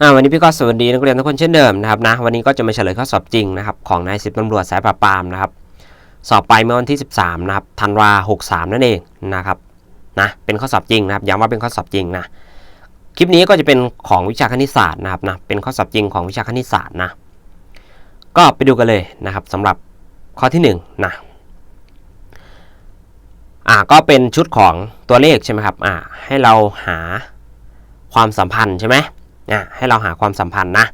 อ่าวันนี้พี่ก็สวัสดีนักเรียนทุกคนเช่นเดิมนะครับนะวันนี้ก็จะมาเฉลยข้อสอบจริงนะครับของนายสิบตำรวจสายปราบปรามนะครับสอบไปเมื่อวันที่ 13นะครับธันวา63 นั่นเองนะครับนะเป็นข้อสอบจริงนะครับย้ำว่าเป็นข้อสอบจริงนะคลิปนี้ก็จะเป็นของวิชาคณิตศาสตร์นะครับนะเป็นข้อสอบจริงของวิชาคณิตศาสตร์นะก็ไปดูกันเลยนะครับสำหรับข้อที่1นะอ่าก็เป็นชุดของตัวเลขใช่ไหมครับอ่าให้เราหาความสัมพันธ์ใช่ไหม อะให้เราหาความสัมพันธ์นะ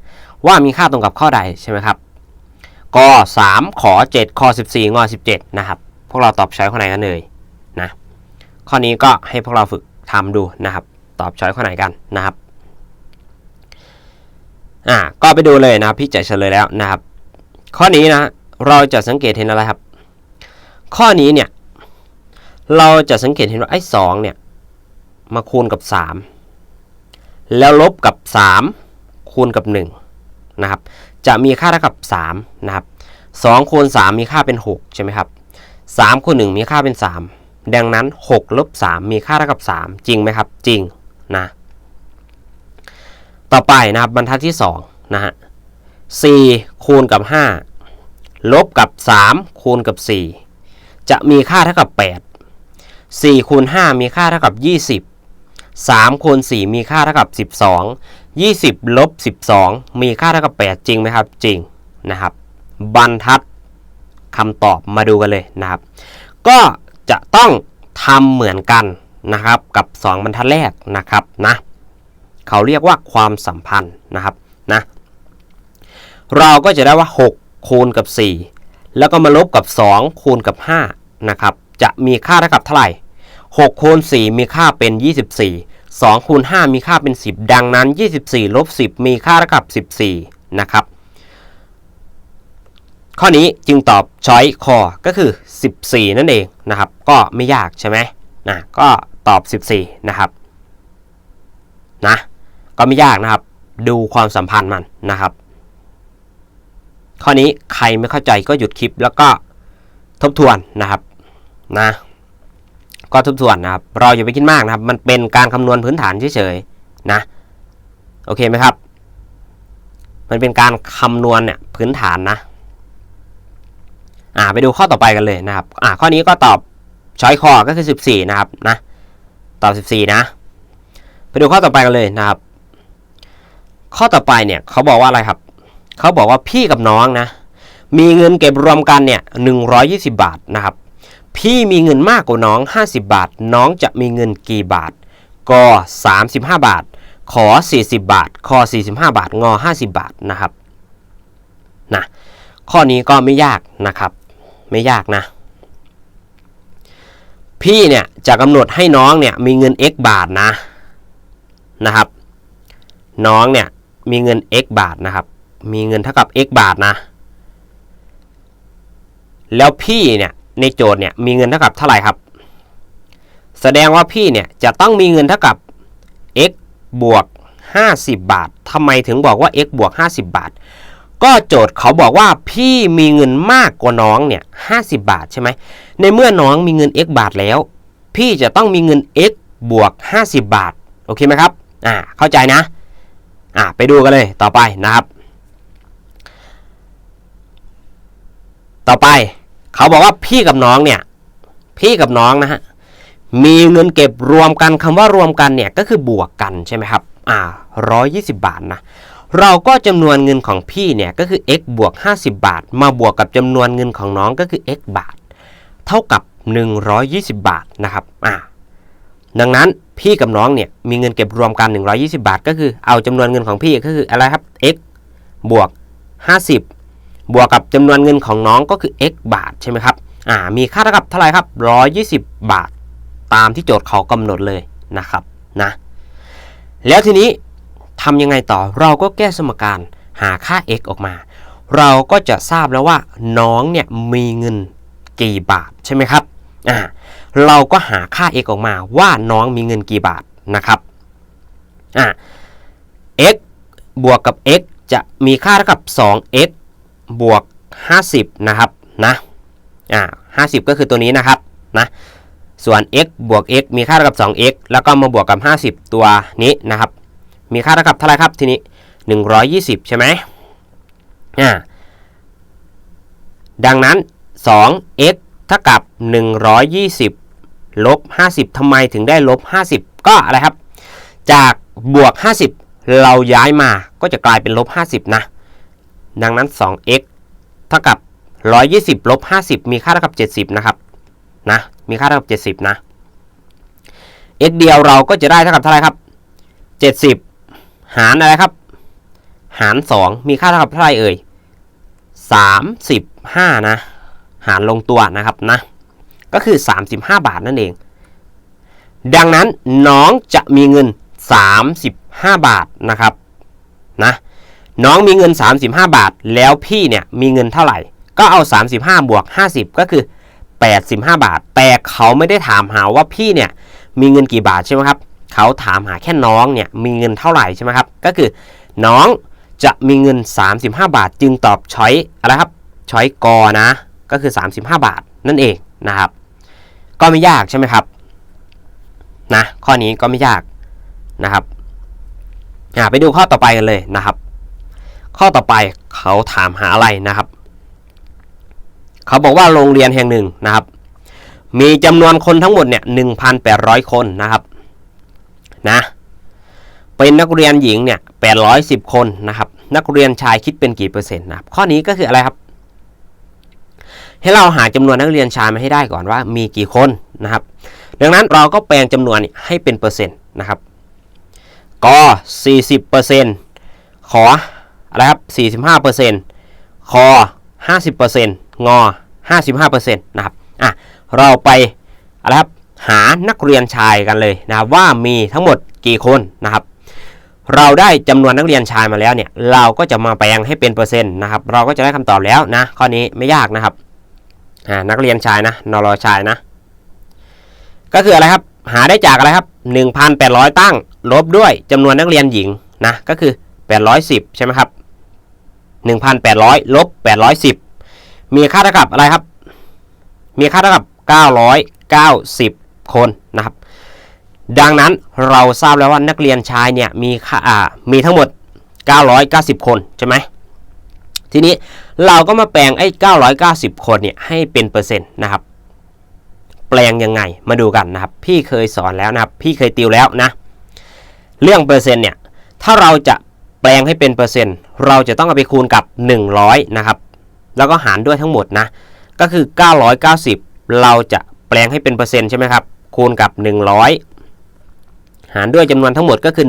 ว่ามีค่าตรงกับข้อใดใช่ไหมครับก3ขอ7ข้อ14งอ17 นะครับ พวกเราตอบช้อยข้อไหนกันเลยนะข้อนี้ก็ให้พวกเราฝึกทำดูนะครับ ตอบช้อยข้อไหนกันนะครับอะก็ไปดูเลยนะพี่จะเฉลยแล้วนะครับ ข้อนี้นะเราจะสังเกตเห็นอะไรครับ ข้อนี้เนี่ยเราจะสังเกตเห็นว่าไอ้สองเนี่ยมาคูณกับ3 แล้วลบกับ 3 คูณกับ1นะครับจะมีค่าเท่ากับ3นะครับ2คูณ3มีค่าเป็น 6 ใช่ไหมครับ3คูณ1มีค่าเป็น 3 ดังนั้น6ลบ3มีค่าเท่ากับ 3 จริงไหมครับ จริงนะต่อไปนะครับบรรทัดที่2นะฮะ4คูณกับ 5 ลบกับ 3 คูณกับ 4 จะมีค่าเท่ากับ 8 4คูณ5มีค่าเท่ากับ 20 3คูณ4มีค่าเท่ากับ 12 20ลบ12 มีค่าเท่ากับ 8 จริงไหมครับ จริงนะครับ บรรทัดคำตอบมาดูกันเลยนะครับ ก็จะต้องทำเหมือนกันนะครับกับ 2 บรรทัดแรกนะครับนะเขาเรียกว่าความสัมพันธ์นะครับนะเราก็จะได้ว่า 6 คูณกับ 4 แล้วก็มาลบกับ 2 คูณกับ5นะครับจะมีค่าเท่ากับเท่าไหร่ 6คูณ4มีค่าเป็น 24 2คูณ5มีค่าเป็น 10 ดังนั้น 24ลบ10 มีค่าเท่ากับ 14 นะครับ ข้อนี้จึงตอบช้อยคอก็คือ 14 นั่นเองนะครับ ก็ไม่ยากใช่ไหมนะก็ตอบ 14 นะครับนะก็ไม่ยากนะครับ ดูความสัมพันธ์มันนะครับ ข้อนี้ใครไม่เข้าใจก็หยุดคลิปแล้วก็ทบทวนนะครับนะ ก็ทบทวนนะครับ เราอย่าไปคิดมากนะครับ มันเป็นการคำนวณพื้นฐานเฉยๆนะ โอเคไหมครับ มันเป็นการคำนวณเนี่ยพื้นฐานนะ อ่าไปดูข้อต่อไปกันเลยนะครับ อ่าข้อนี้ก็ตอบช้อยคอก็คือ 14 นะครับนะตอบ 14 นะ ไปดูข้อต่อไปกันเลยนะครับ ข้อต่อไปเนี่ยเขาบอกว่าอะไรครับ เขาบอกว่าพี่กับน้องนะ มีเงินเก็บรวมกันเนี่ย120 บาทนะครับ พี่มีเงินมากกว่าน้อง 50 บาท น้องจะมีเงินกี่บาทก35 บาท ขอ 40 บาทคอ45 บาท งอ 50 บาทนะครับนะข้อนี้ก็ไม่ยากนะครับ ไม่ยากนะ พี่เนี่ยจะกำหนดให้น้องเนี่ยมีเงิน x บาทนะนะครับ น้องเนี่ยมีเงิน x บาทนะครับ มีเงินเท่ากับ x บาทนะ แล้วพี่เนี่ย ในโจทย์เนี่ยมีเงินเท่ากับเท่าไหร่ครับ แสดงว่าพี่เนี่ยจะต้องมีเงินเท่ากับ x บวก 50 บาททำไมถึงบอกว่า x บวก 50 บาท ก็โจทย์เขาบอกว่าพี่มีเงินมากกว่าน้องเนี่ย50 บาทใช่ไหมในเมื่อน้องมีเงิน x บาทแล้ว พี่จะต้องมีเงิน x บวก 50 บาท โอเคไหมครับ อ่า เข้าใจนะ อ่า ไปดูกันเลยต่อไปนะครับ ต่อไป เขาบอกว่าพี่กับน้องเนี่ย พี่กับน้องนะฮะ มีเงินเก็บรวมกันคำว่ารวมกันเนี่ยก็คือบวกกันใช่ไหมครับ อ่าร้อยยี่สิบบาทนะ เราก็จำนวนเงินของพี่เนี่ยก็คือ x บวก 50 บาท มาบวกกับจำนวนเงินของน้องก็คือ x บาท เท่ากับ 120 บาทนะครับ อ่า ดังนั้นพี่กับน้องเนี่ยมีเงินเก็บรวมกัน 120 บาท ก็คือเอาจำนวนเงินของพี่ก็คืออะไรครับ x บวก 50 บวกกับจำนวนเงินของน้องก็คือ x บาทใช่ไหมครับอ่ามีค่าเท่ากับเท่าไหร่ครับ 120 บาท ตามที่โจทย์เขากำหนดเลยนะครับนะแล้วทีนี้ทำยังไงต่อเราก็แก้สมการหาค่า x ออกมา เราก็จะทราบแล้วว่าน้องเนี่ยมีเงินกี่บาทใช่ไหมครับอ่าเราก็หาค่า x ออกมาว่าน้องมีเงินกี่บาทนะครับอ่า x บวกกับ x จะมีค่าเท่ากับ 2x บวก 50 นะครับนะอ่า50 ก็คือตัวนี้นะครับนะส่วน x บวก x มีค่าเท่ากับ 2x แล้วก็มาบวกกับ 50 ตัวนี้นะครับ มีค่าเท่ากับเท่าไรครับทีนี้ 120 ใช่ไหมอ่าดังนั้น 2x เท่ากับ 120 ลบ 50ทำไมถึงได้ลบ 50 ก็อะไรครับ จากบวก 50 เราย้ายมาก็จะกลายเป็นลบ 50 นะ ดังนั้น 2x เท่ากับ 120ลบ50 มีค่าเท่ากับ 70 นะครับ นะ มีค่าเท่ากับ 70 นะ x เดียวเราก็จะได้เท่ากับเท่าไรครับ 70 หารอะไรครับ หาร 2 มีค่าเท่ากับเท่าไรเอ่ย 35 นะ หารลงตัวนะครับนะ ก็คือ 35 บาทนั่นเอง ดังนั้นน้องจะมีเงิน 35 บาทนะครับ นะ น้องมีเงิน 35 บาท แล้วพี่เนี่ยมีเงินเท่าไหร่ ก็เอา 35 บวก 50 ก็คือ 85 บาท แต่เขาไม่ได้ถามหาว่าพี่เนี่ยมีเงินกี่บาทใช่ไหมครับ เขาถามหาแค่น้องเนี่ยมีเงินเท่าไหร่ใช่ไหมครับ ก็คือ น้องจะมีเงิน 35 บาท จึงตอบช้อยอะไรครับช้อยกอนะ ก็คือ 35 บาทนั่นเองนะครับ ก็ไม่ยากใช่ไหมครับนะข้อนี้ก็ไม่ยากนะครับไปดูข้อต่อไปกันเลยนะครับ ข้อต่อไปเขาถามหาอะไรนะครับ เขาบอกว่าโรงเรียนแห่งหนึ่งนะครับ มีจำนวนคนทั้งหมดเนี่ย1,800 คนนะครับนะเป็นนักเรียนหญิงเนี่ย810 คนนะครับ นักเรียนชายคิดเป็นกี่เปอร์เซ็นต์นะครับข้อนี้ก็คืออะไรครับ ให้เราหาจำนวนนักเรียนชายมาให้ได้ก่อนว่ามีกี่คนนะครับ ดังนั้นเราก็แปลงจำนวนให้เป็นเปอร์เซ็นต์นะครับก็40เปอร์เซ็ นต์ขอะไรครับ 45เปอร์เซ็นต์คอ 50เปอร์เซ็นต์งอ 55เปอร์เซ็นต์นะครับอะเราไปอะไรครับหานักเรียนชายกันเลยนะว่ามีทั้งหมดกี่คนนะครับ เราได้จำนวนนักเรียนชายมาแล้วเนี่ยเราก็จะมาแปลงให้เป็นเปอร์เซ็นต์นะครับ เราก็จะได้คำตอบแล้วนะข้อนี้ไม่ยากนะครับอ่านักเรียนชายนะนรชายนะ ก็คืออะไรครับหาได้จากอะไรครับ 1,800 ตั้งลบด้วยจำนวนนักเรียนหญิงนะก็คือ 810 ใช่ไหมครับ 1,800ลบ810 มีค่าเท่ากับอะไรครับ มีค่าเท่ากับ 990 คนนะครับ ดังนั้นเราทราบแล้วว่านักเรียนชายเนี่ยมีค่าามีทั้งหมด 990 คนใช่ไหมทีนี้เราก็มาแปลงไอ้990 คนเนี่ยให้เป็นเปอร์เซ็นต์นะครับ แปลงยังไงมาดูกันนะครับ พี่เคยสอนแล้วนะครับ พี่เคยติวแล้วนะ เรื่องเปอร์เซ็นต์เนี่ย ถ้าเราจะ แปลงให้เป็นเปอร์เซ็นต์ เราจะต้องเอาไปคูณกับ 100 นะครับ แล้วก็หารด้วยทั้งหมดนะ ก็คือ 990 เราจะแปลงให้เป็นเปอร์เซ็นต์ใช่ไหมครับ คูณกับ 100 หารด้วยจำนวนทั้งหมดก็คือ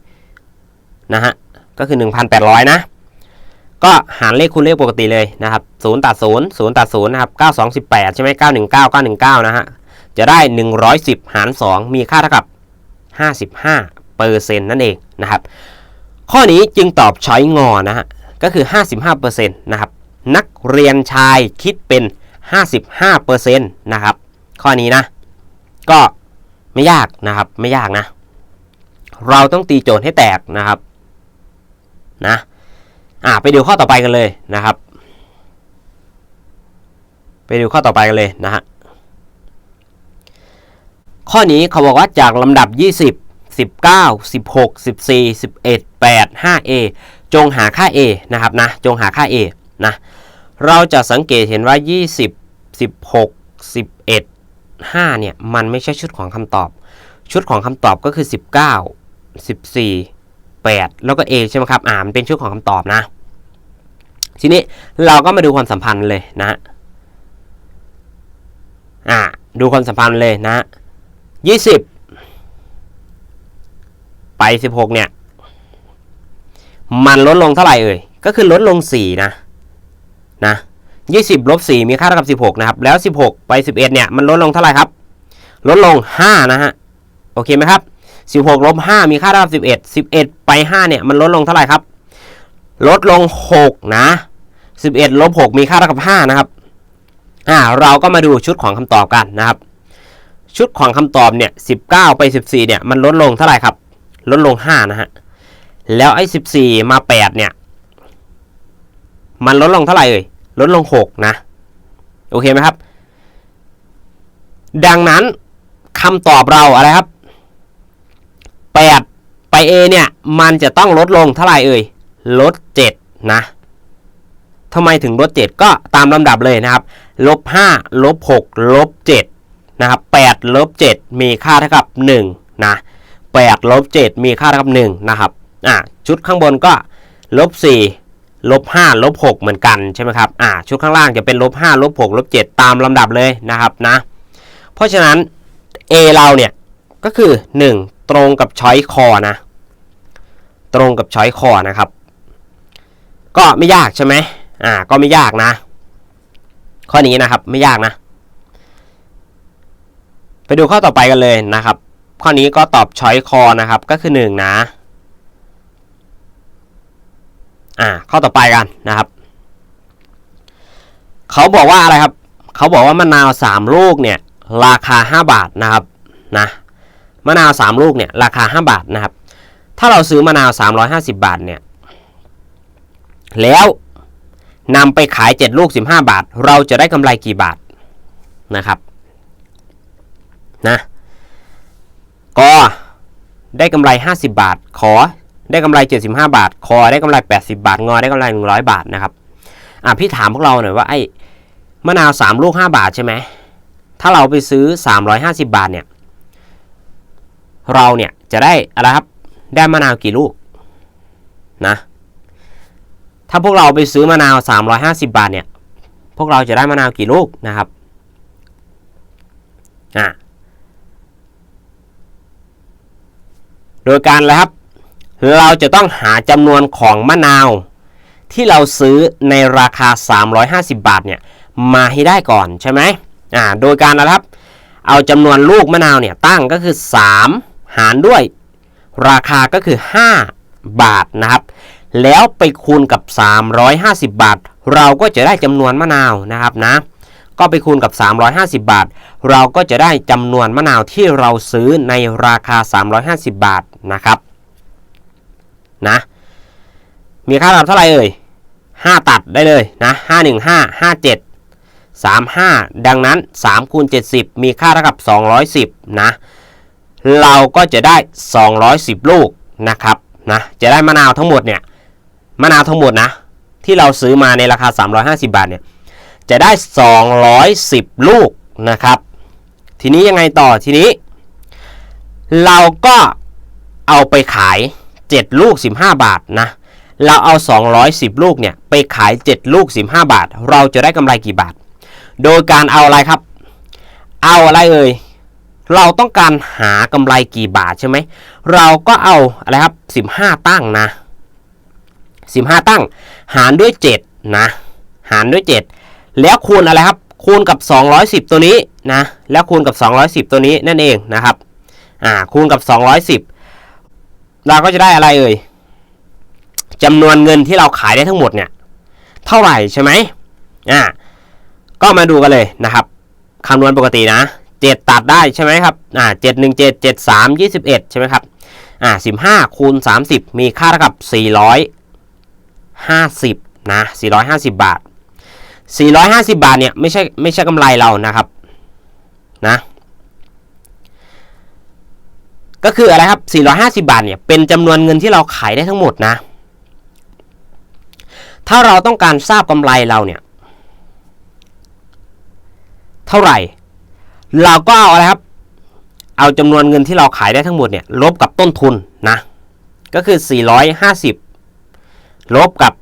1,800 นะฮะ ก็คือ 1,800 นะ ก็หารเลขคูณเลขปกติเลยนะครับ0ตัด0 0ตัด0นะครับ9 2 18 ใช่ไหม919 919 นะฮะ จะได้ 110 หาร 2 มีค่าเท่ากับ 55เปอร์เซ็นต์นั่นเองนะครับ ข้อนี้จึงตอบช้อยงอนะฮะก็คือ 55เปอร์เซ็นต์นะครับนักเรียนชายคิดเป็น 55เปอร์เซ็นต์นะครับข้อนี้นะ ก็ไม่ยากนะครับไม่ยากนะ เราต้องตีโจทย์ให้แตกนะครับนะอ่าไปดูข้อต่อไปกันเลยนะครับ ไปดูข้อต่อไปกันเลยนะฮะข้อนี้เขาบอกว่าจากลำดับ 20 19 16 14 11 8 5a จงหาค่า a นะครับนะจงหาค่า a นะเราจะสังเกตเห็นว่า 20 16 11 5เนี่ยมันไม่ใช่ชุดของคำตอบ ชุดของคำตอบก็คือ 19 14 8 แล้วก็ a ใช่ไหมครับอ่ามันเป็นชุดของคำตอบนะ ทีนี้เราก็มาดูความสัมพันธ์เลยนะอ่าดูความสัมพันธ์เลยนะ 20 ไป16เนี่ย มันลดลงเท่าไหร่เอ่ย ก็คือลดลง4นะ นะ20ลบ4มีค่าเท่ากับ16นะครับ แล้ว16ไป11เนี่ยมันลดลงเท่าไหร่ครับ ลดลง5นะฮะ โอเคไหมครับ16ลบ5มีค่าเท่ากับ11 11ไป5เนี่ยมันลดลงเท่าไหร่ครับ ลดลง6นะ11ลบ6มีค่าเท่ากับ5นะครับ อ่า เราก็มาดูชุดของคำตอบกันนะครับ ชุดของคำตอบเนี่ย19ไป14เนี่ยมันลดลงเท่าไหร่ครับ ลดลง 5 นะฮะ แล้วไอ้ 14 มา 8 เนี่ย มันลดลงเท่าไหร่เอ่ย ลดลง 6 นะ โอเคไหมครับ ดังนั้นคำตอบเราอะไรครับ 8 ไป A เนี่ย มันจะต้องลดลงเท่าไหร่เอ่ย ลด 7 นะทำไมถึงลด 7 ก็ตามลำดับเลยนะครับ ลบ 5 ลบ 6 ลบ 7 นะครับ8ลบ 7 มีค่าเท่ากับ 1 นะ 8ลบ7มีค่าเท่ากับ1นะครับอ่าชุดข้างบนก็ลบ4ลบ5ลบ6เหมือนกันใช่ไหมครับอ่าชุดข้างล่างจะเป็นลบ5ลบ6ลบ7ตามลำดับเลยนะครับนะเพราะฉะนั้น A เราเนี่ยก็คือ 1 ตรงกับช้อยคอนะ ตรงกับช้อยคอนะครับ ก็ไม่ยากใช่ไหมอ่าก็ไม่ยากนะ ข้อนี้นะครับไม่ยากนะ ไปดูข้อต่อไปกันเลยนะครับ ข้อนี้ก็ตอบช้อยคอนะครับก็คือ 1 นะ อ่า ข้อต่อไปกันนะครับเขาบอกว่าอะไรครับ เขาบอกว่ามะนาว 3 ลูกเนี่ยราคา 5 บาทนะครับนะมะนาว 3 ลูกเนี่ยราคา 5 บาทนะครับ ถ้าเราซื้อมะนาว 350 บาทเนี่ยแล้วนำไปขาย 7 ลูก 15 บาท เราจะได้กำไรกี่บาทนะครับนะ ก็ได้กำไร 50 บาท ขอได้กำไร 75 บาท คอได้กำไร 80 บาท งอได้กำไร 100 บาทนะครับ อะพี่ถามพวกเราหน่อยว่าไอ้มะนาว 3 ลูก 5 บาทใช่ไหม ถ้าเราไปซื้อ 350 บาทเนี่ย เราเนี่ยจะได้อะไรครับ ได้มะนาวกี่ลูกนะ ถ้าพวกเราไปซื้อมะนาว 350 บาทเนี่ย พวกเราจะได้มะนาวกี่ลูกนะครับ อะ โดยการอะครับ เราจะต้องหาจำนวนของมะนาว ที่เราซื้อในราคา 350 บาทเนี่ยมาให้ได้ก่อนใช่ไหมอ่าโดยการนะครับ เอาจำนวนลูกมะนาวเนี่ยตั้งก็คือ 3 หารด้วย ราคาก็คือ 5 บาทนะครับ แล้วไปคูณกับ 350 บาท เราก็จะได้จำนวนมะนาวนะครับนะก็ไปคูณกับ 350 บาท เราก็จะได้จำนวนมะนาวที่เราซื้อในราคา 350 บาท นะครับนะมีค่าตัดเท่าไหร่เอ่ย5 ตัดได้เลยนะ515 57 35 ดังนั้น3คูณ70 มีค่าเท่ากับ 210นะเราก็จะได้ 210 ลูกนะครับนะจะได้มะนาวทั้งหมดเนี่ยมะนาวทั้งหมดนะที่เราซื้อมาในราคา 350 บาทเนี่ยจะได้ 210 ลูกนะครับ ทีนี้ยังไงต่อทีนี้ เราก็ เอาไปขาย 7 ลูก 15 บาทนะเราเอา 210 ลูกเนี่ยไปขาย 7 ลูก 15 บาท เราจะได้กำไรกี่บาท โดยการเอาอะไรครับ เอาอะไรเอ่ยเราต้องการหากำไรกี่บาทใช่ไหม เราก็เอาอะไรครับ 15 ตั้งนะ 15 ตั้ง หารด้วย 7 นะ หารด้วย 7 แล้วคูณอะไรครับ คูณกับ 210 ตัวนี้นะ แล้วคูณกับ 210 ตัวนี้นั่นเองนะครับ อ่า คูณกับ 210 เราก็จะได้อะไรเอ่ยจำนวนเงินที่เราขายได้ทั้งหมดเนี่ย เท่าไหร่ใช่ไหมอ่าก็มาดูกันเลยนะครับคำนวณปกตินะ7ตัดได้ใช่ไหมครับอ่า7 1 7 7 3 21ใช่ไหมครับอ่า15คูณ30มีค่าเท่ากับ450นะ450บาท450บาทเนี่ยไม่ใช่ไม่ใช่กำไรเรานะครับ นะ ก็คืออะไรครับ 450 บาทเนี่ยเป็นจำนวนเงินที่เราขายได้ทั้งหมดนะ ถ้าเราต้องการทราบกำไรเราเนี่ย เท่าไหร่ เราก็เอาอะไรครับ เอาจำนวนเงินที่เราขายได้ทั้งหมดเนี่ยลบกับต้นทุนนะ ก็คือ 450 ลบกับ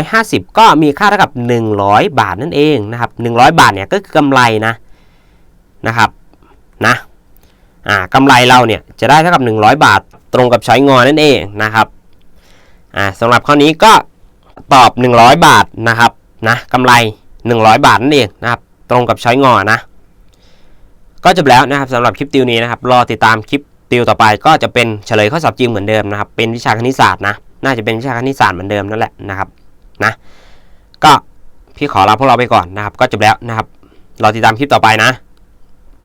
350 ก็มีค่าเท่ากับ 100 บาทนั่นเองนะครับ 100 บาทเนี่ยก็คือกำไรนะนะครับนะ อ่ากำไรเราเนี่ยจะได้เท่ากับ 100 บาทตรงกับใช้งอนั่นเองนะครับอ่าสำหรับข้อนี้ก็ตอบ 100 บาทนะครับนะกำไร 100 บาทนั่นเองนะครับตรงกับใช้งอนะก็จบแล้วนะครับสำหรับคลิปติวนี้นะครับรอติดตามคลิปติวต่อไปก็จะเป็นเฉลยข้อสอบจริงเหมือนเดิมนะครับเป็นวิชาคณิตศาสตร์นะน่าจะเป็นวิชาคณิตศาสตร์เหมือนเดิมนั่นแหละนะครับนะก็พี่ขอลาพวกเราไปก่อนนะครับ ก็จบแล้วนะครับรอติดตามคลิปต่อไปนะ